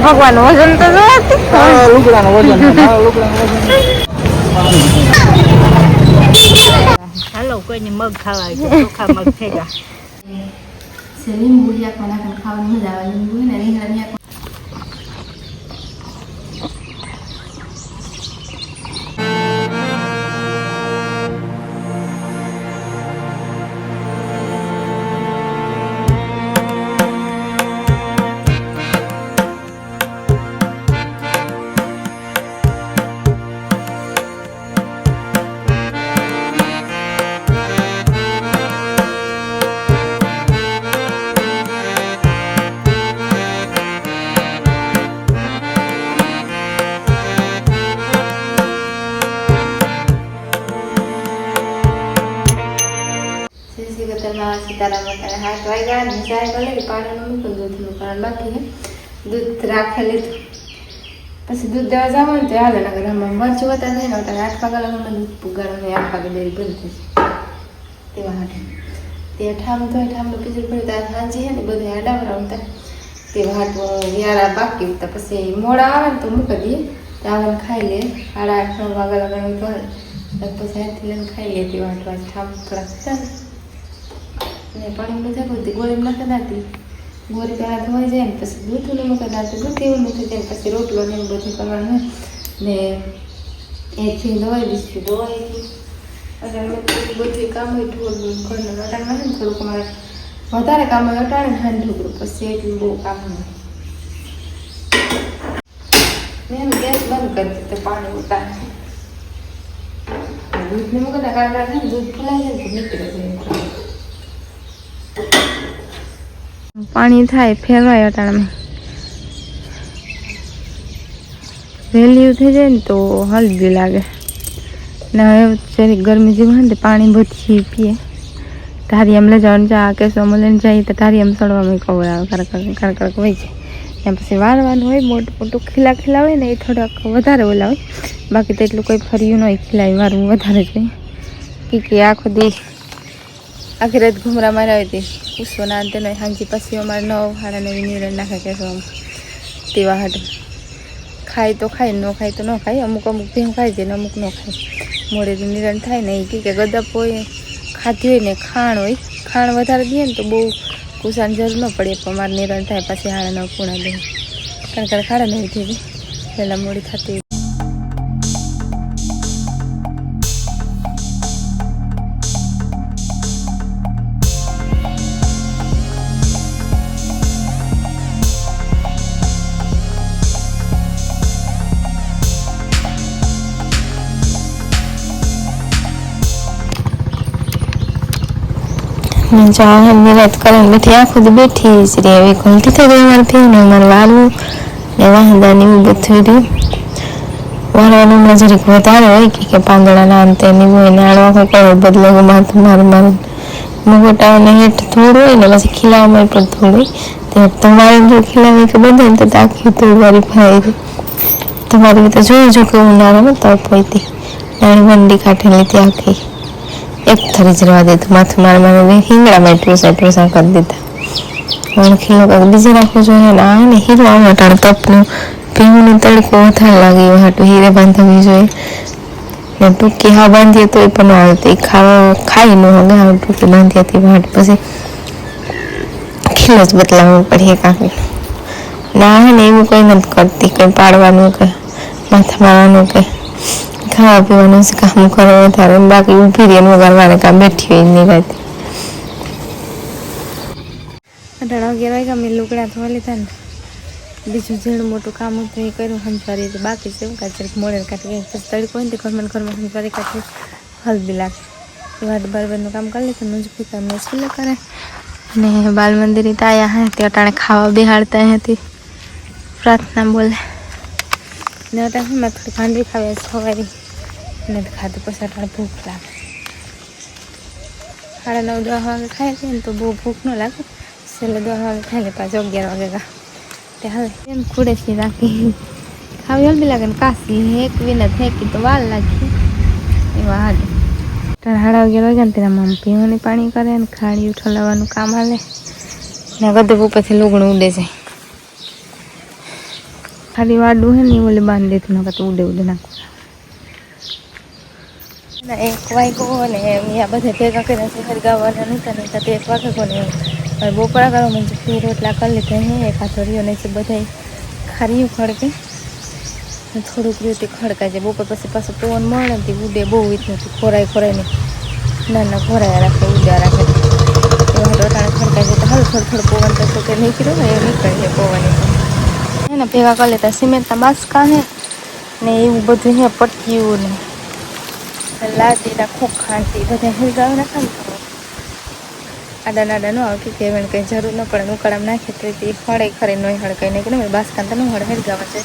ભગવાન વજન તો જો આ લુગડાનું વજન આ લુગડાનું વજન હાલો કોઈને મગ ખાવા ચોખા મગ ભેગા. છે લીંબુ યાકમાં નાખીને ખાવાની મજા આવે લીંબુ ને રીંગણા ગતરમાં સીતારામ હાથ વાગ્યા અને ચાય કરી પાણીનું મૂકું દૂધનું કારણ બાકી દૂધ રાખી લીધું. પછી દૂધ દેવા જાવ ને તો હાલે નગર આમાં મરચું વતા થાય ને ત્યારે આઠ વાગ્યા લગનમાં દૂધ પુગાડો ને આઠ વાગે ડેરી બંધ થઈ તેવા હાટે તે ઠામ તો ઠામનું પીછળ પડ્યું ત્યાં સાંજે છે ને બધે આડાવરા રમતા તે હાટું વ્યારા બાકી હતા પછી મોડા આવે ને તો મૂકી દઈએ. ત્યાં ખાઈ લે સાડા આઠ, નવ વાગ્યા લગન પછી અહીંથી લઈને ખાઈ લે તે વાટવા ઠામ ચાલે ને પાણી બધા બધી ગોળી નાખી દાતી ગોળી પહેલાં ધોઈ જાય ને પછી દૂધ ને મૂકી દાતી દૂધ એવું મૂકી જાય પછી રોટલો ને એવું બધું કરવાનું ને એથી દવાઈ દીધી દવાઈ અને અમે બધું કામ હોય થોડું ઘરને અટાણમાં છે ને થોડુંક અમારે વધારે કામ હોય અટાણે ને હાંડ ઢોકળું પછી એટલું બહુ કામ હોય. મેં ગેસ બંધ કરી દીધો પાણી ઉતારે દૂધ ને મૂકતા કારણ ને, દૂધ ફૂલાઈ જાય તો નીકળે જાય પાણી થાય, ફેરવાય અટાણામાં વહેલી થઈ જાય ને તો હલદી લાગે. ને હવે જરીક ગરમી જેવું હોય ને પાણી બધી પીએ. ધારી એમ લઈ જવાનું ચા કેસો લઈને જઈએ તો ધારી એમ સડવામાં કવર આવે કરક કરક કરક વહી જાય. એમ પછી વારવાનું હોય, મોટું મોટું ખીલા ખીલા હોય ને એ થોડાક વધારે ઓલા હોય. બાકી તો એટલું કોઈ ફર્યું હોય, ખીલાય, વારવું વધારે જ હોય કે આખો દી આખી રાત ઘુમરા માર્યા હતી પૂછવાના અંતે નહીં સાંજે પછી અમારે નવ સાડા નવી નિરણ નાખે કે તેવા હાટું ખાય તો ખાય ન ખાય તો ન ખાય અમુક અમુક ભેમ ખાય છે ને અમુક ન ખાય મોડેથી નિરણ થાય ને એ કે ગદપ હોય ખાધી હોય ને ખાણ હોય ખાણ વધારે દઈએ ને તો બહુ કુસાન જરૂર ન પડે પણ મારે નિરણ થાય પછી હાડા નવ પૂણા દે કારણ કે ખાડા નહીં થઈ પહેલાં મોડી થતી હોય. જવાહર નિરાત કરીને બધી આખું દી બેઠી જ રહી. હવે ઘંટી થઈ ગઈ અમારે થયું ને અમારે વાળવું ને વાહદાને બધું રહ્યું. વાળવાનું માં જરીક વધારે હોય કે પાંદડાના અંતે ને હોય ને આડવા કોઈ કરો બદલો માથું મારું મારું. મુગોટાને હેઠ થોડું હોય ને પછી ખીલાવામાં પણ થોડું હોય. તે તમારે જો ખીલાવે કે બધે તો આખી થોડી વારી ફરાઈ ગઈ તમારે તો જોયું જો કે ઉનાળામાં તપ હોય તે નાની મંડી કાઢી લીધી આખી. એક થરી જ રહેવા દીધું. માથું મારે મારે હિંગડામાં ટૂસા ટૂસા કરી દીધા. પણ ખીલો કંઈક બીજે રાખવું જોઈએ ને આ ને હીરો આવા ટાણ તપનું પીવું તડકો વધારે લાગે એવું હાટું હીરે બાંધવી જોઈએ. ને ટૂંકી હા બાંધીએ તો એ પણ આવતી ખાવા ખાઈ ન હવે આ ટૂંકી બાંધી હતી વાટ પછી ખીલો જ બદલાવવો પડે કાંકી ના ને એવું કંઈ નથી કરતી, કંઈ પાડવાનું કે, માથા મારવાનું કે. ખાવા પીવાનું છે, કામ કરો વધારે બાકી ઊભી રહીને મારે કામ બેઠી હોય નહીં રહેતી અઢાર અગિયાર વાગ્યા મેં લુગડા ધોવા લીધા ને. બીજું ઝીણું મોટું કામ હતું, એ કર્યું હંજવારી તો બાકી છે કાંઈ કાંઈ મોડેલ કાઢી પછી તડકો હોય ને ઘરમાં ઘરમાં હંજવારી કાઢી. હલ્દી લાગે. વાત બરાબરનું કામ કરી લીધું મંજુ કામ મેં સ્કૂલે કરે. અને બાલ મંદિરે હે તે અટાણે ખાવા બિહાડતા હતી પ્રાર્થના બોલે. ને અટાણે મેં થોડી ભાંડવી ખાવી સવારી. ને ખાધું પછી અટાણે ભૂખ લાગે. સાડા નવ, દસ વાગે ખાય છે ને તો બહુ ભૂખ ન લાગે. છેલ્લે દસ વાગે ખાઈ લે પાછો અગિયાર વાગે કા તે હવે એમ છે રાખી. ખાવી હલબી લાગે ને કાશી હેકવી ને ફેંકી તો વાર લાગી એવા હાલે સાડા અગિયાર વાગ્યા ને તેના મમ્મી પીવાની પાણી કરે ને ખાડી ઠલાવવાનું કામ હાલે. ને ગદબ પછી લુગણું ઉડે જાય ખાલી વાડું હે ને ઓલે બાંધી દેતું નકર તો ઉડે ઉડે નાખું. ના, એક વાગ્યો ને અહીંયા બધા ભેગા કરીને છે ગાવાના નહોતા ને તે એક વાગે કોને હવે બપોરા કરવા મને રોટલા કરી લીધા હે, એક રહ્યો ને છે બધા ખારીયું ખડકે થોડુંક રહ્યું તે બપોર પછી પાછું પવન મળે ને તે ઉડે બહુ ઈચ્છ નથી ખોરાય ખોરાય ને. ના ના, ખોરાયા રાખે ઉડ્યા રાખે. એવા રોટાણે ખડકાય છે તો હાલ થોડું થોડું પવન તો કે નીકળ્યું ને, એ નીકળે છે પવન. એને ભેગા કરી લેતા. સિમેન્ટના બાસકા હે ને એવું બધું હે પટ્ટીયું ને. લાદીના ખોખાંટી બધા હલગાવી નાખે ને. તો આડા નાડા ન આવે કે એને કંઈ જરૂર ન પડે ઉકાળામાં નાખે તો એ હળે ખરે નહીં કંઈ નહીં. કે બાસકા તો ન હળ હળગાવા છે.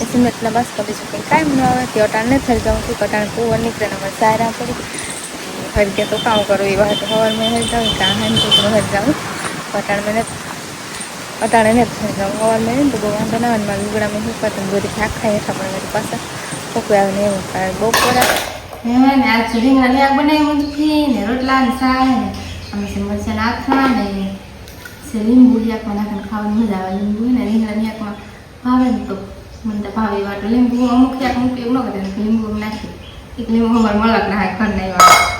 એ સિમેન્ટના બાસકા બીજું કંઈ કાંઈ ન આવે. તે અટાણ નથી હળગાવું કે અટાણ કુવર નીકળે ને અમારે સારા પડી હળગે તો કામ કરું. એ વાત હવાર મેં જાઉં કાં હેમ ટુકડો હળગાવું અટાણ મેં નથી. અટાણે ને હવાર મેં તો બહુ વાંધો ના આવે મારા લુગડામાં શું કરતું બધી આખા હેઠા પણ મારી પાસે. ફૂકવે આવે ને એવું કારણ બપોરા ને આજ રીંગણા શાક બનાવ્યું હતું ને રોટલા ને શાક ને અમે મરચાં નાખવા ને છે લીંબુ શાકમાં નાખીને ખાવાની મજા આવે. લીંબુ ને રીંગણા શાકમાં ભાવે ને તો મને તો ભાવે વાટો લીંબુ અમુક યાક મૂકી એવું ન કરે. લીંબુ નાખી એક લીંબુ અમારે મળક ના હાય ઘર નહીં વાળા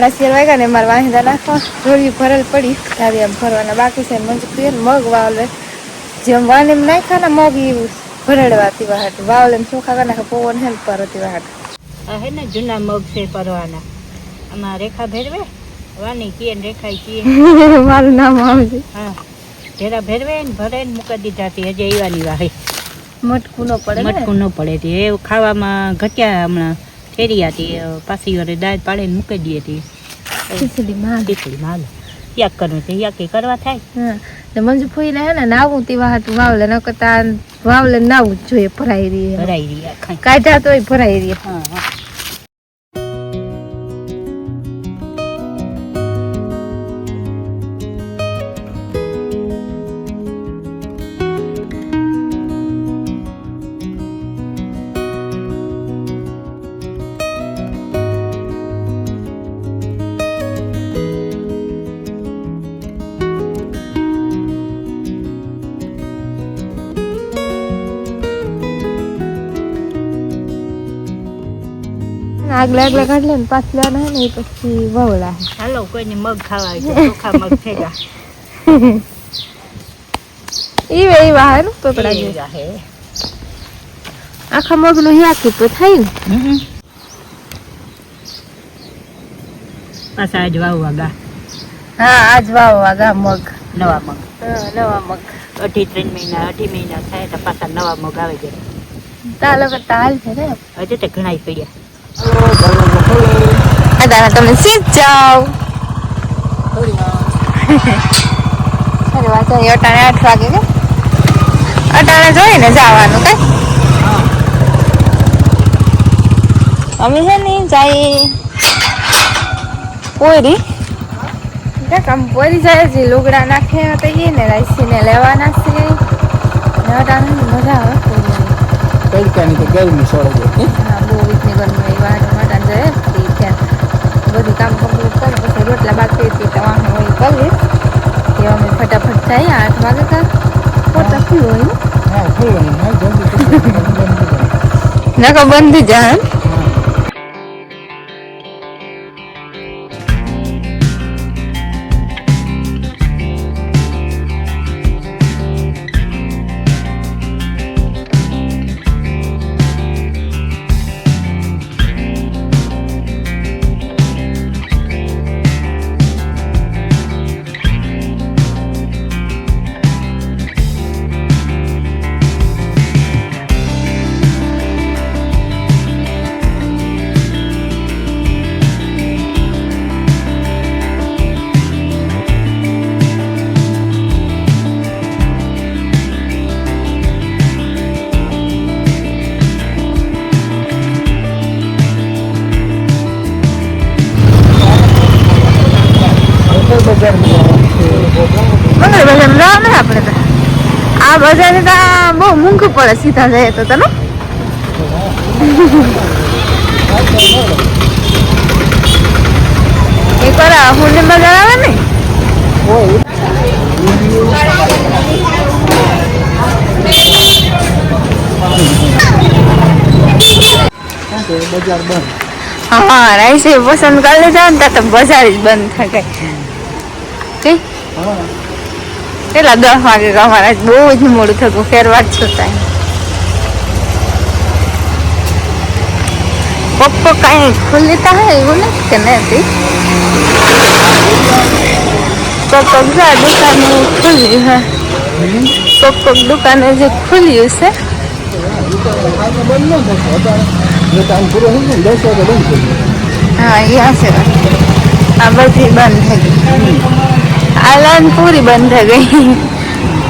સાડા ચાર વાગ્યા ને મારે વાંધા નાખવા જોડી ભરેલ પડી. ત્યારે આમ ભરવાના બાકી છે મંજ પીએ ને મગ વાવલે. જેમ વાને એમ નાખ્યા ને મગ એવું ભરેડવાથી વાહટ. વાવલે એમ ચોખા નાખે પવન ને પરતી વાહટ. હે ને જૂના મગ છે પરવાના. આમાં રેખા ભેરવે? વાની કીએ ને રેખા કીએ. મારું નામ આવજે. હા. ભેરા ભેરવે ને ભરે ને મૂકી દીધા હતી હજી એવાની વાહે. મટકું ન પડે મટકું ન પડે તે એ ખાવામાં ઘટ્યા હમણાં. ફેરી હતી પાછી વારે દાળ પાડીને મૂકી દઈએ હતી. ખીચડી માં ખીચડી માલ યાક કરવું છે યાક કરવા થાય? ને મંજુ ફોઈને હે ને નાવું તે વાહટ વાવલે ન કરતા વાવલે નાવું જોઈએ ભરાઈ રહી ભરાઈ રહી કાઢ્યા તોય ભરાઈ રહી હા. આગલા આગલા કાઢ લે ને પાછલા ના ને પછી વવલા હાલો કોઈને મગ ખાવા આવી ચોખા મગ થેગા ઈ વે ઈ વાહર પકડા જે એવા હે આખા મગનું યાકી તો થાય ને. પાછા આજ વાવવા ગા. હા આજ વાવવા ગા મગ. નવા મગ. હા, નવા મગ. અઢી ત્રણ મહિના અઢી મહિના થાય તો પાછા નવા મગ આવે જાય તાલ તાલ છે ને. હજુ તો ઘણા પડ્યા. અદાના તમે સીધ જાઓ અરે વાંચો અટાણે આઠ વાગે કે અટાણે જોઈને જવાનું કઈ અમે છે ને જાય પોરી કાંઈક આમ પોરી જાય છે લુગડા નાખે તો એ ને રાઈસીને લેવાના છે ને મજા આવે પોરી તડકાની તો ગરમી સળગે હા બહુ રીતની ગરમી હોય વાહન માટે જાય બધું કામ કમ્પ્લીટ કરે પછી રોટલા બાકી હતી તો વાહન હોય કરીએ. તે અમે ફટાફટ જઈએ આઠ વાગે કા પોતા ખુલ્લું હોય. હા ખોલવાનું હા જલ્દી જલ્દી ને નકા બંધ જાય મંગળ બજાર જવા ને આપણે તો. આ બજાર બહુ મૂંઘું પડે સીધા જાય તો તને એકવાર હું હુંડી બજાર આવે ને? હા, રાઈસ પસંદ કરી લેજા ને તો બજાર જ બંધ થાય કઈ. હા? કેટલા દસ વાગે અમારા બહુ જ મોડું થતું ફેરવા જ છતાં પપ્પો કઈ ખુલ્લી તો હે એવું નથી કે નથી કોક કોક દુકાન ખુલ્લી, હે. કોક કોક જે ખુલ્યું છે હા એ હશે આ બધી બંધ થઈ ગઈ. આ पूरी પૂરી બંધ થઈ ગઈ.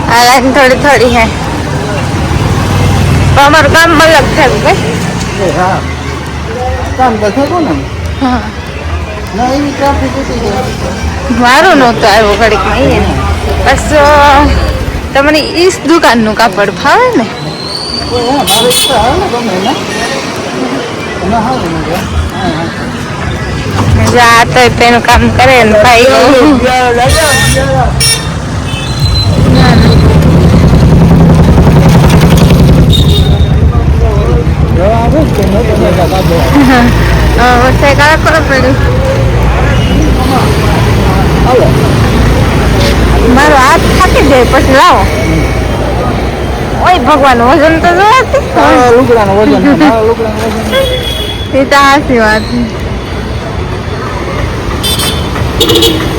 थोड़ी थोड़ी થોડી થોડી હે. काम હા. ને. હા. ના એવી ટ્રાફિક હતી કે મારું નહોતું આવ્યું ઘડીક નહીં બસ તમને ઈસ દુકાનનું કાપડ ફાવે ને? કોઈ હા. જો તો તેનું કામ કરે ને ભાઈ. વરસાદ કાળા ખરો મારો હાથ થાકી જાય પછી લાવો. ઓય ભગવાન વજન તો જોવાતી તારા લુગડાનું વજન લુગડાનું વજન. એ તો હાસી વાત. you